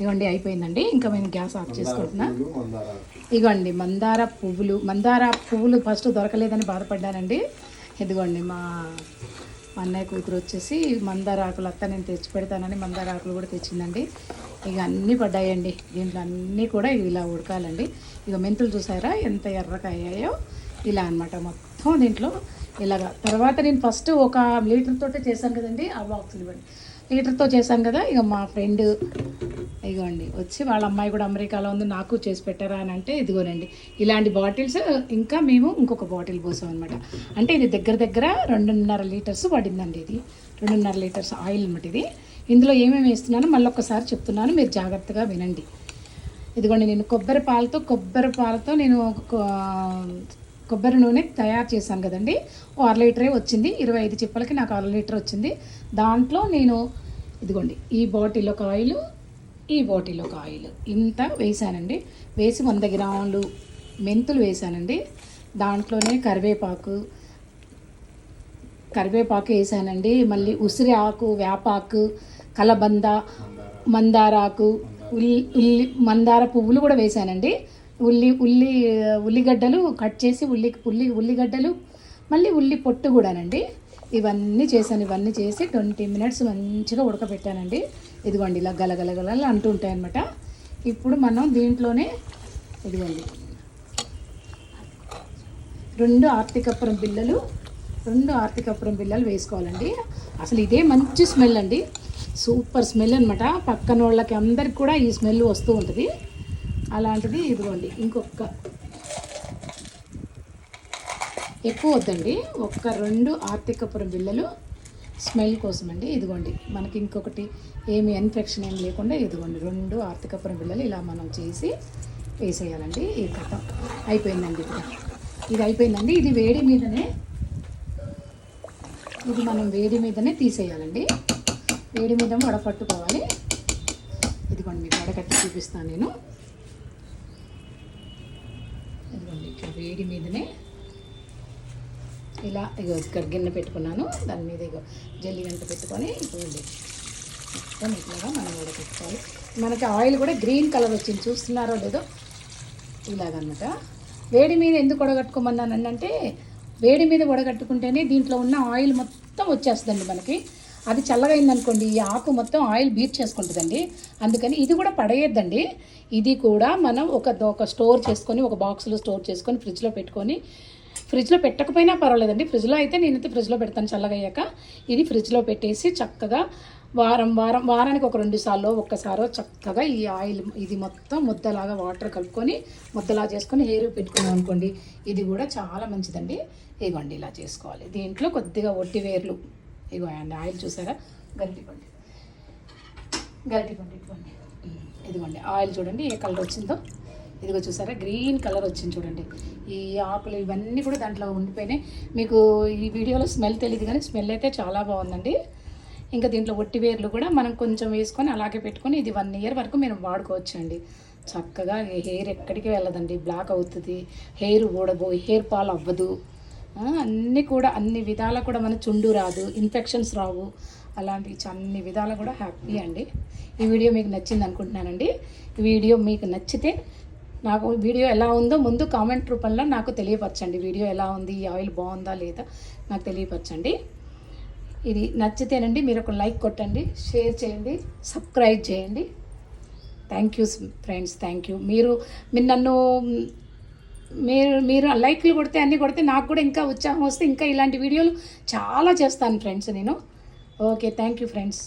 ఇగోండి అయిపోయిందండి. ఇంకా మేము గ్యాస్ ఆఫ్ చేసుకుంటున్నా. ఇగోండి మందార పువ్వులు. మందార పువ్వులు ఫస్ట్ దొరకలేదని బాధపడ్డానండి. ఇదిగోండి మా అన్నయ్య కూతురు వచ్చేసి మందార ఆకులు అత్త నేను తెచ్చి పెడతానని మందార ఆకులు కూడా తెచ్చిందండి. ఇక అన్నీ పడ్డాయండి. దీంట్లో అన్నీ కూడా ఇలా ఉడకాలండి. ఇక మెంతులు చూసారా? ఎంత ఎర్రగా అయ్యాయో ఇలా అన్నమాట. మొత్తం దీంట్లో ఇలాగా. తర్వాత నేను ఫస్ట్ ఒక లీటర్ తోటే చేశాను కదండి ఆ బాక్సులు ఇవ్వండి. లీటర్తో చేశాను కదా ఇక మా ఫ్రెండ్ ఇదిగోండి వచ్చి వాళ్ళ అమ్మాయి కూడా అమెరికాలో ఉంది నాకు చేసి పెట్టారా అని అంటే ఇదిగోనండి. ఇలాంటి బాటిల్స్ ఇంకా మేము ఇంకొక బాటిల్ పోసాం అనమాట అంటే ఇది దగ్గర దగ్గర రెండున్నర లీటర్స్ పడిందండి ఇది. రెండున్నర లీటర్స్ ఆయిల్ అనమాట ఇది. ఇందులో ఏమేమి వేస్తున్నానో మళ్ళీ ఒక్కసారి చెప్తున్నాను మీరు జాగ్రత్తగా వినండి. ఇదిగోండి నేను కొబ్బరి పాలతో కొబ్బరి పాలతో నేను కొబ్బరి నూనె తయారు చేశాను కదండి. ఓ అర లీటరే వచ్చింది ఇరవై ఐదు చిప్పలకి నాకు అర లీటర్ వచ్చింది. దాంట్లో నేను ఇదిగోండి ఈ బాటిల్ ఒక ఆయిల్ ఈ బాటిల్ ఒక ఆయిల్. ఇంత వేసానండి. వేసి వంద గ్రాములు మెంతులు వేసానండి. దాంట్లోనే కరివేపాకు కరివేపాకు వేసానండి. మళ్ళీ ఉసిరి ఆకు వేపాకు కలబంద మందారాకు ఉల్లి ఉల్లి మందార పువ్వులు కూడా వేసానండి. ఉల్లి ఉల్లి ఉల్లిగడ్డలు కట్ చేసి ఉల్లి ఉల్లి ఉల్లిగడ్డలు మళ్ళీ ఉల్లి పొట్టు కూడానండి. ఇవన్నీ చేశాను ఇవన్నీ చేసి ట్వంటీ మినిట్స్ మంచిగా ఉడకబెట్టానండి. ఇదిగోండి ఇలా గలగలగల అంటూ ఉంటాయి అనమాట ఇప్పుడు మనం దీంట్లోనే ఇదిగోండి. రెండు ఆర్తికపురం బిళ్ళలు రెండు ఆర్తికపురం బిళ్ళలు వేసుకోవాలండి. అసలు ఇదే మంచి స్మెల్ అండి. సూపర్ స్మెల్ అనమాట పక్కన వాళ్ళకి అందరికి కూడా ఈ స్మెల్ వస్తూ ఉంటుంది. అలాంటిది ఇదిగోండి ఇంకొక ఎక్కువ వద్దండి. ఒక్క రెండు ఆర్తికపురం బిళ్ళలు స్మెల్ కోసం అండి ఇదిగోండి మనకి ఇంకొకటి ఏమి ఇన్ఫెక్షన్ ఏం లేకుండా ఇదిగోండి రెండు ఆర్తికపురం బిళ్ళలు ఇలా మనం చేసి వేసేయాలండి. ఈ కథ అయిపోయిందండి ఇది ఇది అయిపోయిందండి. ఇది వేడి మీదనే ఇది మనం వేడి మీదనే తీసేయాలండి. వేడి మీద వడపట్టుకోవాలి ఇదిగోండి మీకు వడకట్టి చూపిస్తాను నేను. ఇదిగోండి ఇట్లా వేడి మీదనే ఇలా ఇగో ఇక్కడ గిన్నె పెట్టుకున్నాను. దాని మీద ఇగో జల్లి గంట పెట్టుకొని ఇదిగోండి మొత్తం ఇట్లాగా మనం ఉడకెట్టుకోవాలి మనకి ఆయిల్ కూడా గ్రీన్ కలర్ వచ్చింది. చూస్తున్నారో లేదో ఇలాగనమాట. వేడి మీద ఎందుకు వడగట్టుకోమన్నాను అంటే వేడి మీద వడగట్టుకుంటేనే దీంట్లో ఉన్న ఆయిల్ మొత్తం వచ్చేస్తుందండి మనకి. అది చల్లగా అయిందనుకోండి ఈ ఆకు మొత్తం ఆయిల్ బీట్ చేసుకుంటుందండి. అందుకని ఇది కూడా పడేయద్దండి. ఇది కూడా మనం ఒక ఒక స్టోర్ చేసుకొని ఒక బాక్స్లో స్టోర్ చేసుకొని ఫ్రిడ్జ్లో పెట్టుకొని ఫ్రిడ్జ్లో పెట్టకపోయినా పర్వాలేదండి. ఫ్రిడ్జ్లో అయితే నేనైతే ఫ్రిడ్జ్లో పెడతాను చల్లగయ్యాక. ఇది ఫ్రిడ్జ్లో పెట్టేసి చక్కగా వారం వారం వారానికి ఒక రెండు సార్లు ఒక్కసారో చక్కగా ఈ ఆయిల్ ఇది మొత్తం ముద్దలాగా వాటర్ కలుపుకొని ముద్దలా చేసుకొని హెయిర్ పెట్టుకున్నాం అనుకోండి ఇది కూడా చాలా మంచిదండి. ఇగోండి ఇలా చేసుకోవాలి. దీంట్లో కొద్దిగా ఒట్టి వేర్లు. ఇగో అండి ఆయిల్ చూసారా? గరిటిపండి గరిటిపండి ఇవ్వండి ఇదిగోండి ఆయిల్ చూడండి ఏ కలర్ వచ్చిందో. ఇదిగో చూసారా? గ్రీన్ కలర్ వచ్చింది చూడండి. ఈ ఆకులు ఇవన్నీ కూడా దాంట్లో ఉండిపోయినాయి. మీకు ఈ వీడియోలో స్మెల్ తెలియదు కానీ స్మెల్ అయితే చాలా బాగుందండి. ఇంకా దీంట్లో ఒట్టి వేర్లు కూడా మనం కొంచెం వేసుకొని అలాగే పెట్టుకొని ఇది వన్ ఇయర్ వరకు మేము వాడుకోవచ్చు అండి చక్కగా హెయిర్ ఎక్కడికి వెళ్ళదండి. బ్లాక్ అవుతుంది. హెయిర్ ఊడదు. హెయిర్ ఫాల్ అవ్వదు. అన్నీ కూడా అన్ని విధాలా కూడా మన చుండు రాదు. ఇన్ఫెక్షన్స్ రావు. అలాంటివి చ- అన్ని విధాలు కూడా హ్యాపీ అండి. ఈ వీడియో మీకు నచ్చింది అనుకుంటున్నానండి. ఈ వీడియో మీకు నచ్చితే నాకు వీడియో ఎలా ఉందో ముందు కామెంట్ రూపంలో నాకు తెలియపరచండి. వీడియో ఎలా ఉంది? ఈ ఆయిల్ బాగుందా లేదా? నాకు తెలియపరచండి. ఇది నచ్చితేనండి మీరు ఒక లైక్ కొట్టండి షేర్ చేయండి సబ్స్క్రైబ్ చేయండి. Thank you friends thank you మీరు మీరు నన్ను మీరు మీరు లైక్లు కొడితే అన్నీ కొడితే నాకు కూడా ఇంకా ఉత్సాహం వస్తే ఇంకా ఇలాంటి వీడియోలు చాలా చేస్తాను ఫ్రెండ్స్ నేను. Okay thank you friends